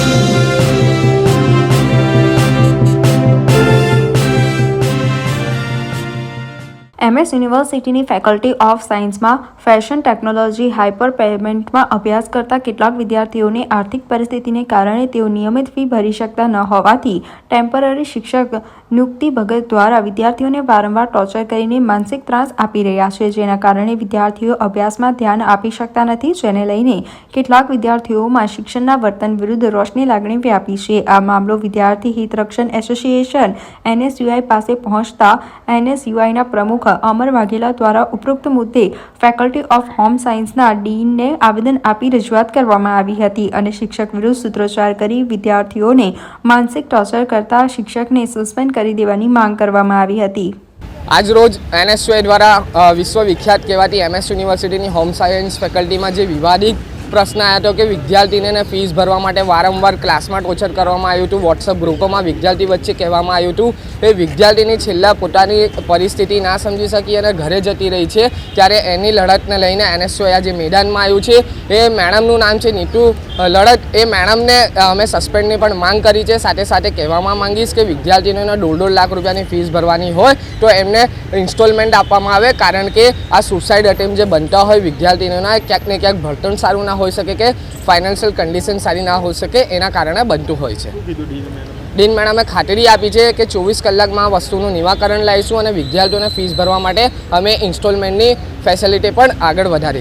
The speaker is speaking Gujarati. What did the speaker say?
Thank you. એમએસ યુનિવર્સિટીની ફેકલ્ટી ઓફ સાયન્સમાં ફેશન ટેકનોલોજી હાઇપર પેમેન્ટમાં અભ્યાસ કરતા કેટલાક વિદ્યાર્થીઓની આર્થિક પરિસ્થિતિને કારણે તેઓ નિયમિત ફી ભરી શકતા ન હોવાથી ટેમ્પરરી શિક્ષક નિયુક્તિ ભગત દ્વારા વિદ્યાર્થીઓને વારંવાર ટોર્ચર કરીને માનસિક ત્રાસ આપી રહ્યા છે, જેના કારણે વિદ્યાર્થીઓ અભ્યાસમાં ધ્યાન આપી શકતા નથી, જેને લઈને કેટલાક વિદ્યાર્થીઓમાં શિક્ષણના વર્તન વિરુદ્ધ રોષની લાગણી વ્યાપી છે. આ મામલો વિદ્યાર્થી હિતરક્ષણ એસોસિએશન, એનએસયુઆઈ પાસે પહોંચતા એનએસયુઆઈના પ્રમુખ અમર વાઘેલા દ્વારા ઉપરોક્ત મુદ્દે ફેકલ્ટી ઓફ હોમ સાયન્સના ડીનને આવેદન આપી રજૂઆત કરવામાં આવી હતી અને શિક્ષક વિરુદ્ધ સૂત્રોચ્ચાર કરી વિદ્યાર્થીઓને માનસિક ટોર્ચર કરતા શિક્ષકને સસ્પેન્ડ કરી દેવાની માંગ કરવામાં આવી હતી. આજ રોજ એનએસયુએ દ્વારા વિશ્વવિખ્યાત કહેવાતી એમએસ યુનિવર્સિટીની હોમ સાયન્સ ફેકલ્ટીમાં જે વિવાદિત પ્રશ્ન આવ્યો હતો કે વિદ્યાર્થીને ફીસ ભરવા માટે વારંવાર ક્લાસમાં ટોર્ચર કરવામાં આવ્યું હતું વોટ્સઅપ ગ્રુપોમાં વિદ્યાર્થી વચ્ચે કહેવામાં આવ્યું હતું એ વિદ્યાર્થીની છેલ્લા પોતાની પરિસ્થિતિ ના સમજી શકી અને ઘરે જતી રહી છે, ત્યારે એની લડતને લઈને એનએસયુએ આજે મેદાનમાં આવ્યું છે. એ મેડમનું નામ છે નીતુ લડત. એ મેડમને અમે સસ્પેન્ડની પણ માંગ કરી છે. સાથે સાથે કહેવામાં માંગીશ કે વિદ્યાર્થીઓને દોઢ દોઢ લાખ રૂપિયાની ફીસ ભરવાની હોય તો એમને ઇન્સ્ટોલમેન્ટ આપવામાં આવે. કારણ કે આ સુસાઇડ અટેમ્પ જે બનતા હોય વિદ્યાર્થીઓના ક્યાંક ને ક્યાંક ભણતર સારું ના હોઈ શકે કે ફાઇનાન્શિયલ કન્ડિશન સારી ના હોઈ શકે એના કારણે બનતું હોય છે. ડીન મેડમે? ખાતરી આપી છે કે ચોવીસ કલાકમાં વસ્તુનું નિવાકરણ લાવીશું અને વિદ્યાર્થીઓને ફીસ ભરવા માટે અમે ઇન્સ્ટોલમેન્ટની ફેસિલિટી પણ આગળ વધારીશું.